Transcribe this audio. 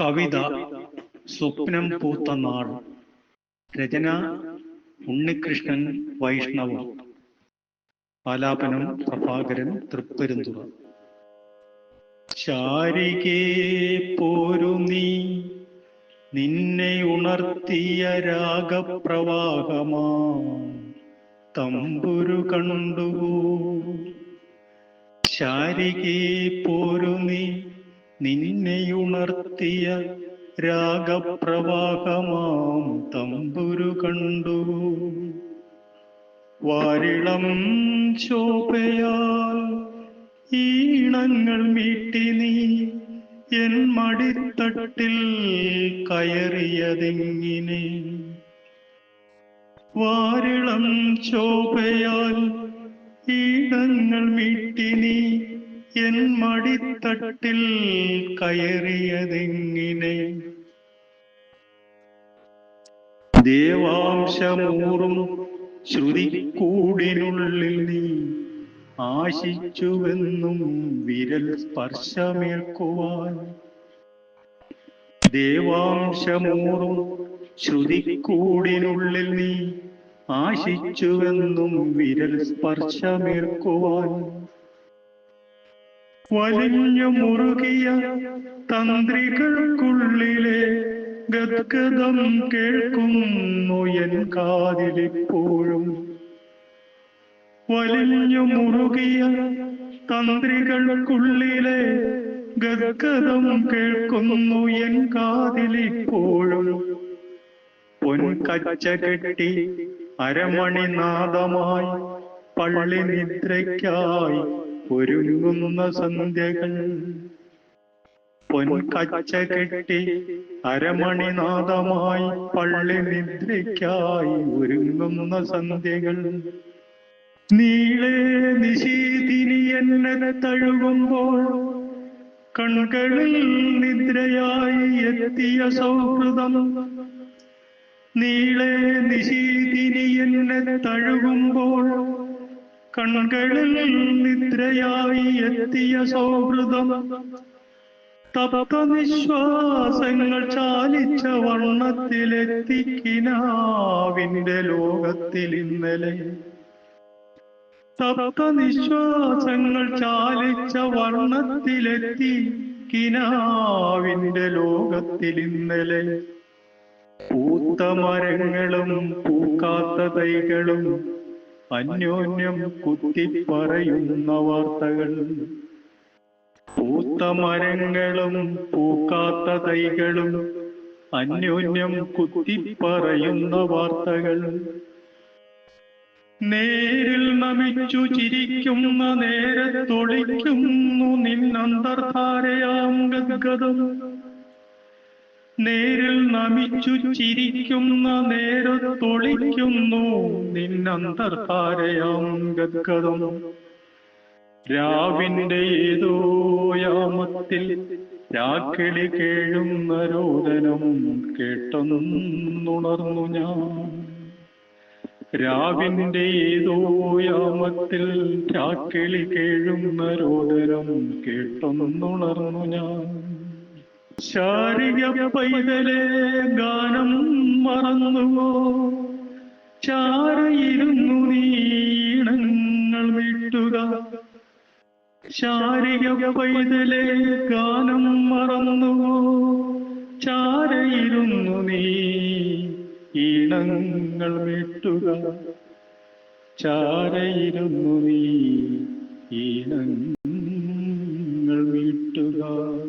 കവിത സ്വപ്നം പൂത്ത നാൾ. രചന ഉണ്ണികൃഷ്ണൻ വൈഷ്ണവ. ആലാപനം പ്രഭാകരൻ തൃപ്പരുന്തുറ. ശാരികേ പോരു നീ. നിന്നെ ഉണർത്തിയ രാഗപ്രവാഹമാ തമ്പുരു കണ്ടുവോ. ശാരികേ പോരു നീ. നിന്നെയുണർത്തിയ രാഗപ്രവാഹമാം തമ്പുരു കണ്ടു. വാരിളം ശോഭയാൽ ഈണങ്ങൾ മീട്ടി നീ എൻ മടിത്തട്ടിൽ കയറിയതെങ്ങിനെ. വാരിളം ശോഭയാൽ ഈണങ്ങൾ മീട്ടി നീ എൻ മടിത്തട്ടിൽ കയറിയതെങ്ങിനെ? ദേവാംശമൂറും ശ്രുതിക്കൂടിനുള്ളിൽ നീ ആശിച്ചുവെന്നും വിരൽ സ്പർശമേൽക്കുവാൻ. ദേവാംശമൂറും ശ്രുതിക്കൂടിനുള്ളിൽ നീ ആശിച്ചുവെന്നും വിരൽ സ്പർശമേൽക്കുവാൻ. വലിഞ്ഞു മുറുകിയ തന്ത്രികൾക്കുള്ളിലെ ഗദ്ഗതം കേൾക്കുന്നു എൻ കാതിലിപ്പോഴും. വലിഞ്ഞു മുറുകിയ തന്ത്രികൾക്കുള്ളിലെ ഗദ്ഗതം കേൾക്കുന്നു എൻ കാതിലിപ്പോഴും. പൊൻകച്ച കെട്ടി അരമണിനാദമായി പള്ളി നിദ്രയ്ക്കായി ഒരുങ്ങുന്ന സന്ധ്യകൾ. പൊൻകച്ച കെട്ടി അരമണിനാഥമായി പള്ളി നിദ്രയ്ക്കായി ഒരുങ്ങുന്ന സന്ധ്യകൾ. നീളേ നിശീതിനി എന്നെ തഴുകുമ്പോൾ കൺകളിൽ നിദ്രയായി എത്തിയ സൗഹൃദം. നീളേ നിശീതിനി എന്നെ തഴുകുമ്പോൾ കൺകളിൽ നിദ്രയായി എത്തിയ സൗഹൃദം. തപ്ത നിശ്വാസങ്ങൾ ചാലിച്ച വണ്ണത്തിലെത്തിക്കിനാവിന്റെ ലോകത്തിൽ ഇന്നലെ. തപ്ത നിശ്വാസങ്ങൾ ചാലിച്ച വർണത്തിലെത്തി കിനാവിന്റെ ലോകത്തിൽ ഇന്നലെ. പൂത്ത മരങ്ങളും പൂക്കാത്ത തൈകളും അന്യോന്യം കുത്തിപ്പറയുന്ന വാർത്തകൾ. പൂത്ത മരങ്ങളും പൂക്കാത്ത തൈകളും അന്യോന്യം കുത്തിപ്പറയുന്ന വാർത്തകൾ. നേരിൽ നമിച്ചു ചിരിക്കുന്ന നേരത്തൊളിക്കുന്നു നിന്നന്തർധാരയാം ഗദ്ഗതം നേരിൽ നമിച്ചു ചിരിക്കുന്ന നേരത്തൊളിക്കുന്നു നിന്നന്തർധാരയാം ഗദ്ഗതം രാവിന്റെ ഏതോ യാമത്തിൽ രാക്കിളി കേഴുന്ന രോദനം കേട്ടെന്നുണർന്നു ഞാൻ. രാവിന്റെ ഏതോ യാമത്തിൽ രാക്കിളി കേഴുന്ന രോദനം കേട്ടെന്നുണർന്നു ഞാൻ. ശാരിക പൈതലെ ഗാനം മറന്നുവോ? ചാരയിരുന്നു നീണങ്ങൾ വിട്ടുക. ശാരിക പൈതലെ ഗാനം മറന്നുവോ? ചാരയിരുന്നു നീ ഈണങ്ങൾ വിട്ടുക. ചാരയിരുന്നു നീ ഈണങ്ങൾ വിട്ടുക.